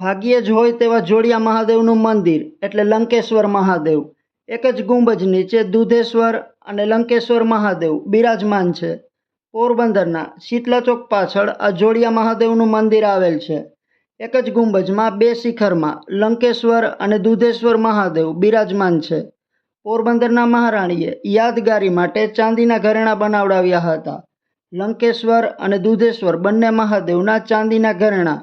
ભાગ્યે જ હોય તેવા જોડિયા મહાદેવનું મંદિર, એટલે લંકેશ્વર મહાદેવ. એક જ ગુંબજ નીચે દુધેશ્વર અને લંકેશ્વર મહાદેવ બિરાજમાન છે. પોરબંદરના શીતલા ચોક પાછળ આ જોડિયા મહાદેવનું મંદિર આવેલ છે. એક જ ગુંબજમાં બે શિખરમાં લંકેશ્વર અને દુધેશ્વર મહાદેવ બિરાજમાન છે. પોરબંદરના મહારાણીએ યાદગારી માટે ચાંદીના ઘરેણાં બનાવડાવ્યા હતા. લંકેશ્વર અને દુધેશ્વર બંને મહાદેવના ચાંદીના ઘરેણાં,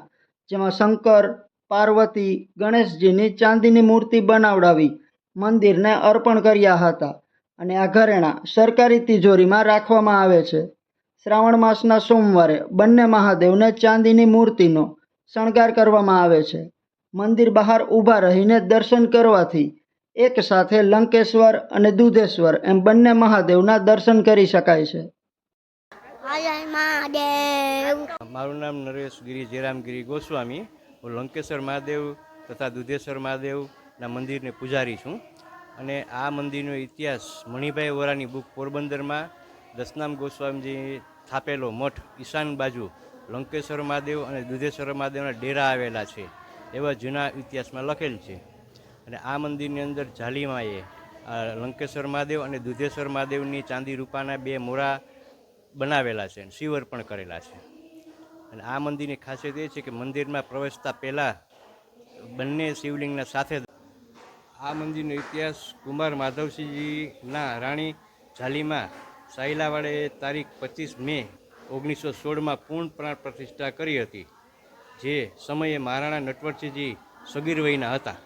જેમાં શંકર પાર્વતી ગણેશજીની ચાંદીની મૂર્તિ બનાવડાવી મંદિરને અર્પણ કર્યા હતા અને આ ઘરેણાં સરકારી તિજોરીમાં રાખવામાં આવે છે. શ્રાવણ માસના સોમવારે બંને મહાદેવને ચાંદીની મૂર્તિનો શણગાર કરવામાં આવે છે. મંદિર બહાર ઊભા રહીને દર્શન કરવાથી એક સાથે લંકેશ્વર અને દુધેશ્વર એમ બંને મહાદેવના દર્શન કરી શકાય છે. મારું નામ નરેશ ગિરી જયરામગીરી ગોસ્વામી. હું લંકેશ્વર મહાદેવ તથા દુધેશ્વર મહાદેવના મંદિરને પૂજારી છું. અને આ મંદિરનો ઇતિહાસ મણિભાઈ વોરાની બુક પોરબંદરમાં દસનામ ગોસ્વામીજી સ્થાપેલો મઠ ઈશાન બાજુ લંકેશ્વર મહાદેવ અને દુધેશ્વર મહાદેવના ડેરા આવેલા છે, એવા જૂના ઇતિહાસમાં લખેલ છે. અને આ મંદિરની અંદર જાલીમાએ લંકેશ્વર મહાદેવ અને દુધેશ્વર મહાદેવની ચાંદી રૂપાના બે મોરા બનાવેલા છે શિવર પણ કરેલા છે. અને આ મંદિરની ખાસિયત એ છે કે મંદિરમાં પ્રવેશતા પહેલાં બંને શિવલિંગના સાથે આ મંદિરનો ઇતિહાસ કુમાર માધવસિંહજીના રાણી ઝાલીમાં સાયલાવાડે તારીખ પચીસ મે ઓગણીસો સોળમાં પૂર્ણ પ્રાણ પ્રતિષ્ઠા કરી હતી, જે સમયે મહારાણા નટવરસિંહજી સગીર વયના હતા.